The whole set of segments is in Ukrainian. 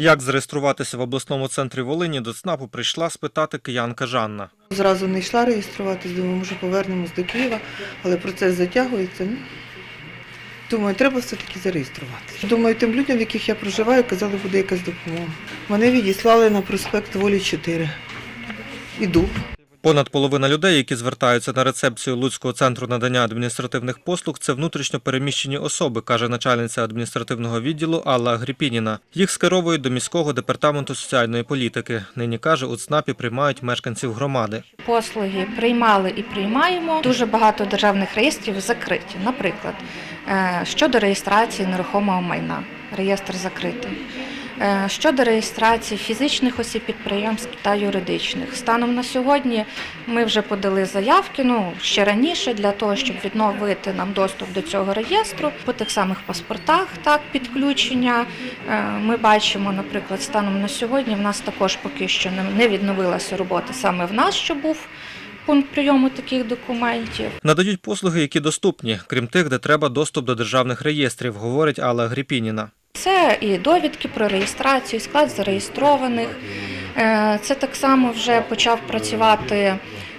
Як зареєструватися в обласному центрі Волині до ЦНАПу прийшла спитати киянка Жанна. Зразу не йшла реєструватися, думаю, може повернемось до Києва, але процес затягується. Ну, думаю, треба все-таки зареєструватися. Думаю, тим людям, в яких я проживаю, казали, буде якась допомога. Мене відіслали на проспект Волі 4. Іду. Понад половина людей, які звертаються на рецепцію Луцького центру надання адміністративних послуг, це внутрішньо переміщені особи, каже начальниця адміністративного відділу Алла Агріпініна. Їх скеровують до міського департаменту соціальної політики. Нині каже, у ЦНАПі приймають мешканців громади. послуги приймали і приймаємо. Дуже багато державних реєстрів закриті. Наприклад, е, щодо реєстрації нерухомого майна, реєстр закритий. Е, Щодо реєстрації фізичних осіб підприємств та юридичних, станом на сьогодні ми вже подали заявки ну ще раніше для того, щоб відновити нам доступ до цього реєстру по тих самих паспортах, так підключення. Е, Ми бачимо, наприклад, станом на сьогодні в нас також поки що не- відновилася робота саме в нас, що був пункт прийому таких документів. Надають послуги, які доступні, крім тих, де треба доступ до державних реєстрів, говорить Алла Агріпініна. Це і довідки про реєстрацію, склад зареєстрованих. Е, Це так само вже почав працювати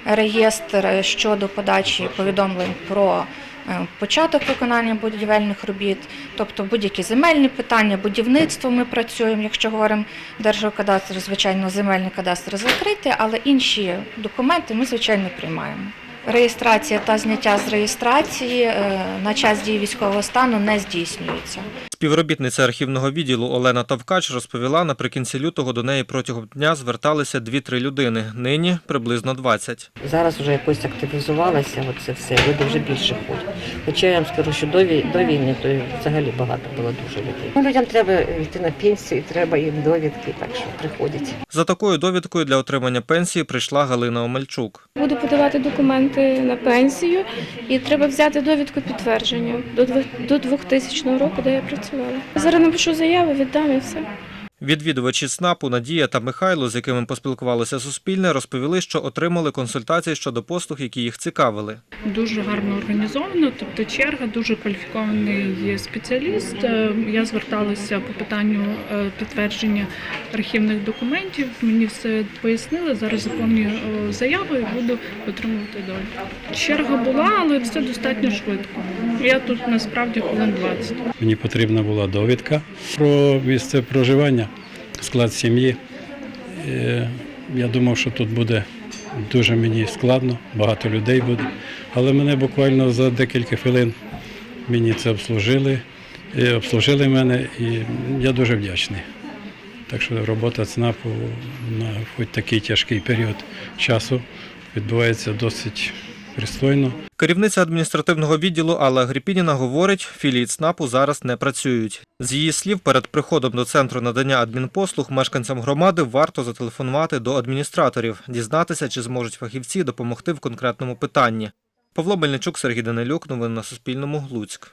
реєстр щодо подачі повідомлень про е, початок виконання будівельних робіт, тобто будь-які земельні питання, будівництво ми працюємо. Якщо говоримо Держгеокадастр, звичайно, земельний кадастр закритий, але інші документи ми, звичайно, приймаємо. Реєстрація та зняття з реєстрації е, на час дії військового стану не здійснюється. Співробітниця архівного відділу Олена Товкач розповіла, наприкінці лютого до неї протягом дня зверталися 2-3 людини. Нині приблизно 20. Зараз вже якось активізувалося оце все, люди вже більше ходять. Хоча я вам скажу, що до, вій- до війни то взагалі багато було дуже людей. Ну, людям треба йти на пенсію, треба їм довідки, так що приходять. За такою довідкою для отримання пенсії прийшла Галина Омельчук. Буду подавати документи на пенсію і треба взяти довідку підтвердження до двох- до 2000 року, де я працювала. Зараз напишу заяву, віддам і все. Відвідувачі СНАПу Надія та Михайло, з якими поспілкувалося Суспільне, розповіли, що отримали консультації щодо послуг, які їх цікавили. Дуже гарно організовано, тобто черга, дуже кваліфікований спеціаліст. Е, Я зверталася по питанню е, підтвердження архівних документів. Мені все пояснили. Зараз заповнюю е, заяву і буду отримувати довідку. Черга була, але все достатньо швидко. Я тут насправді хвилин 20. Мені потрібна була довідка про місце проживання, склад сім'ї. Е, Я думав, що тут буде дуже мені складно, багато людей буде. Але мене буквально за декілька хвилин мені це обслужили, е, обслужили мене і я дуже вдячний. Так що робота ЦНАПу на хоч такий тяжкий період часу відбувається досить пристойно. Керівниця адміністративного відділу Алла Гріпініна говорить, філії ЦНАПу зараз не працюють. З її слів, перед приходом до центру надання адмінпослуг мешканцям громади варто зателефонувати до адміністраторів, дізнатися, чи зможуть фахівці допомогти в конкретному питанні. Павло Мельничук, Сергій Данилюк. Новини на Суспільному. Луцьк.